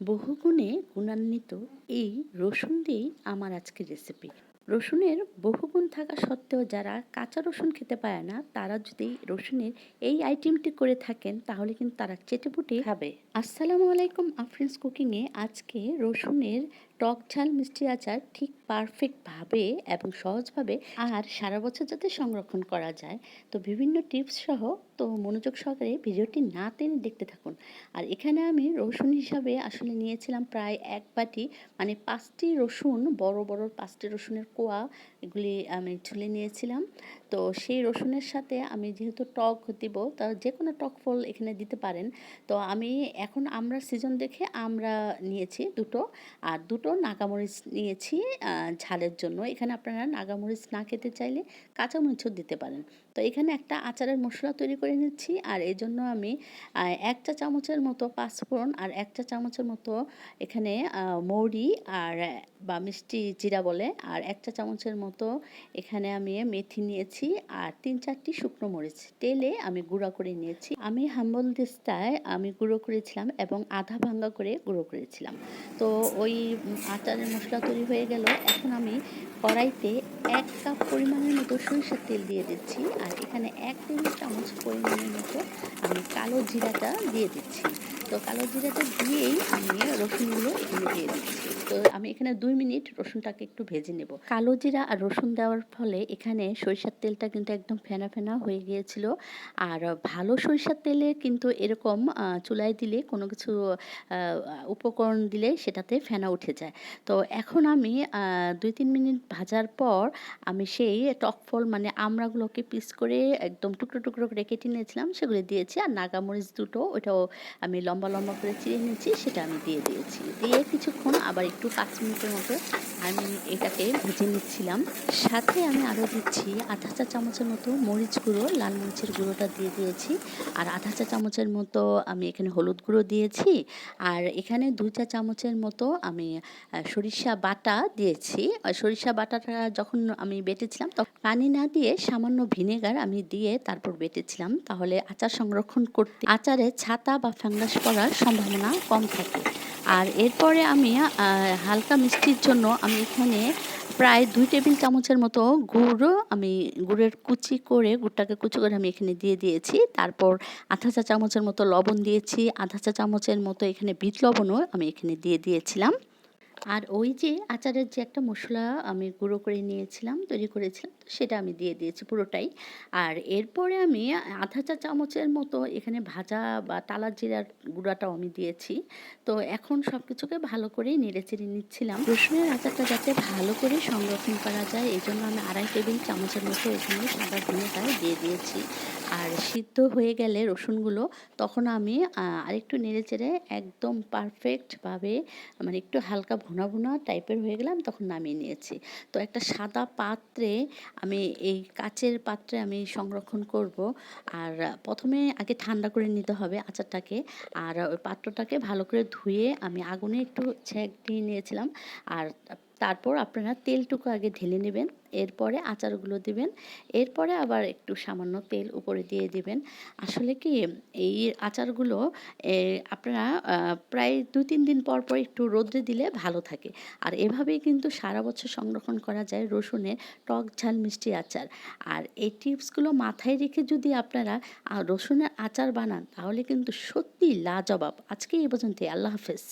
বহুগুণে গুণান্বিত এই রসুন দিয়েই আমার আজকের রেসিপি রসুনের বহুগুণ থাকা সত্ত্বেও যারা কাঁচা রসুন খেতে পারে না, তারা যদি রসুনের এই আইটেমটি করে থাকেন, তাহলে কিন্তু তারা চেটেপুটে খাবে। আসসালামু আলাইকুম আফরিন্স কুকিংয়ে আজকে রসুনের টক ঝাল মিষ্টি আচার ঠিক পারফেক্টভাবে এবং সহজভাবে আর সারা বছর যাতে সংরক্ষণ করা যায়। তো বিভিন্ন টিপস সহ তো মনোযোগ সহকারে ভিডিওটি না টেনে দেখতে থাকুন। আর এখানে আমি রসুন হিসাবে আসলে নিয়েছিলাম প্রায় এক বাটি মানে পাঁচটি রসুন, বড় বড় পাঁচটি রসুনের কোয়া এগুলি আমি ছুলে নিয়েছিলাম। তো সেই রসুনের সাথে আমি যেহেতু টক দিব, তা যে কোনো টক ফল এখানে দিতে পারেন। তো আমি এখন আমরা সিজন দেখে আমরা নিয়েছি দুটো। আর দুটো নাগামরিচ নিয়েছি ঝালের জন্য। এখানে আপনারা নাগামরিচ না খেতে চাইলে কাঁচামরিচও দিতে পারেন। তো এখানে একটা আচারের মশলা তৈরি করে নিচ্ছি আর এই জন্য আমি এক চা চামচের মতো পাঁচফোড়ন আর এক চা চামচের মতো এখানে মৌরি আর, বা মিষ্টি জিরা বলে। আর এক চা চামচের মতো এখানে আমি মেথি নিয়েছি আর তিন চারটি শুকনো মরিচ। তেলে আমি গুঁড়া করে নিয়েছি। আমি হাম্বল দিস্তায় আমি গুঁড়ো করেছিলাম এবং আধা ভাঙ্গা করে গুঁড়ো করেছিলাম। তো ওই আচারের মশলা তৈরি হয়ে গেল। এখন আমি কড়াইতে এক কাপ পরিমাণের মতো সরিষার তেল দিয়ে দিচ্ছি। আর এখানে এক টেবিল চামচ পরিমাণের মতো আমি কালো জিরাটা দিয়ে দিচ্ছি। তো কালো জিরাটা দিয়েই আমি রসুনগুলো এখানে দিয়ে দিচ্ছি। তো আমি এখানে দুই মিনিট রসুনটাকে একটু ভেজে নেব। কালো জিরা আর রসুন দেওয়ার ফলে এখানে সরিষার তেলটা কিন্তু একদম ফেনা ফেনা হয়ে গিয়েছিল। আর ভালো সরিষার তেলে কিন্তু এরকম চুলায় দিলে কোনো কিছু উপকরণ দিলে সেটাতে ফেনা উঠে যায়। তো এখন আমি দুই তিন মিনিট ভাজার পর আমি সেই টক ফল মানে আমড়াগুলোকে পিস করে একদম টুকরো টুকরো করে কেটে নিয়েছিলাম, সেগুলো দিয়েছি। আর নাগামরিচ দুটো, ওটাও আমি লম্বা লম্বা লম্বা করে চিড়ে নিয়েছি, সেটা আমি দিয়ে দিয়েছি। দিয়ে কিছুক্ষণ আবার একটু পাঁচ মিনিটের মতো আমি এটাকে ভেজে নিচ্ছিলাম। সাথে আমি আরও দিচ্ছি আধা চা চামচের মতো মরিচ গুঁড়ো, লাল মরিচের গুঁড়োটা দিয়ে দিয়েছি। আর আধা চা চামচের মতো আমি এখানে হলুদ গুঁড়ো দিয়েছি। আর এখানে দু চা চামচের মতো আমি সরিষা বাটা দিয়েছি। সরিষা বাটাটা যখন আমি বেটেছিলাম, তখন পানি না দিয়ে সামান্য ভিনেগার আমি দিয়ে তারপর বেটেছিলাম। তাহলে আচার সংরক্ষণ করতে, আচারে ছাতা বা ফাঙ্গাস পড়ার সম্ভাবনা কম থাকে। আর এরপরে আমি হালকা মিষ্টির জন্য আমি এখানে প্রায় দুই টেবিল চামচের মতো গুঁড়ো আমি গুড়ের কুচি করে, গুড়টাকে কুচি করে আমি এখানে দিয়ে দিয়েছি। তারপর আধা চা চামচের মতো লবণ দিয়েছি। আধা চা চামচের মতো এখানে বিট লবণও আমি এখানে দিয়ে দিয়েছিলাম। আর ওই যে আচারের যে একটা মশলা আমি গুঁড়ো করে নিয়েছিলাম, তৈরি করেছিলাম সেটা আমি দিয়ে দিয়েছি পুরোটাই। আর এরপরে আমি আধা চা চামচের মতো এখানে ভাজা বা টালা জিরার গুঁড়াটাও আমি দিয়েছি। তো এখন সব কিছুকে ভালো করে নেড়ে চেড়ে নিচ্ছিলাম। রসুনের আচারটা যাতে ভালো করে সংরক্ষণ করা যায়, এই জন্য আমি আড়াই টেবিল চামচের মতো এখানে সাদা ভিনেগার দিয়ে দিয়েছি। আর সিদ্ধ হয়ে গেলে রসুনগুলো, তখন আমি আরেকটু নেড়ে চেড়ে একদম পারফেক্টভাবে মানে একটু হালকা ভুনা ঘন টাইপের হয়ে গেলাম, তখন নামিয়ে নিয়েছি। তো একটা সাদা পাত্রে আমি এই কাচের পাত্রে আমি সংরক্ষণ করব। আর প্রথমে আগে ঠান্ডা করে নিতে হবে আচারটাকে। আর ওই পাত্রটাকে ভালো করে ধুয়ে আমি আগুনে একটু ছেঁক দিয়ে নিয়েছিলাম। আর তারপর আপনারা তেলটুকু আগে ঢেলে নেবেন, এরপরে আচারগুলো দিবেন, এরপরে আবার একটু সামান্য তেল উপরে দিয়ে দিবেন। আসলে কি, এই আচারগুলো আপনারা প্রায় দু তিন দিন পর পর একটু রোদ্রে দিলে ভালো থাকে। আর এভাবেই কিন্তু সারা বছর সংরক্ষণ করা যায় রসুনের টক ঝাল মিষ্টি আচার। আর এই টিপসগুলো মাথায় রেখে যদি আপনারা রসুনের আচার বানান, তাহলে কিন্তু সত্যি লাজবাব। আজকে এই পর্যন্ত আল্লাহ হাফেজ।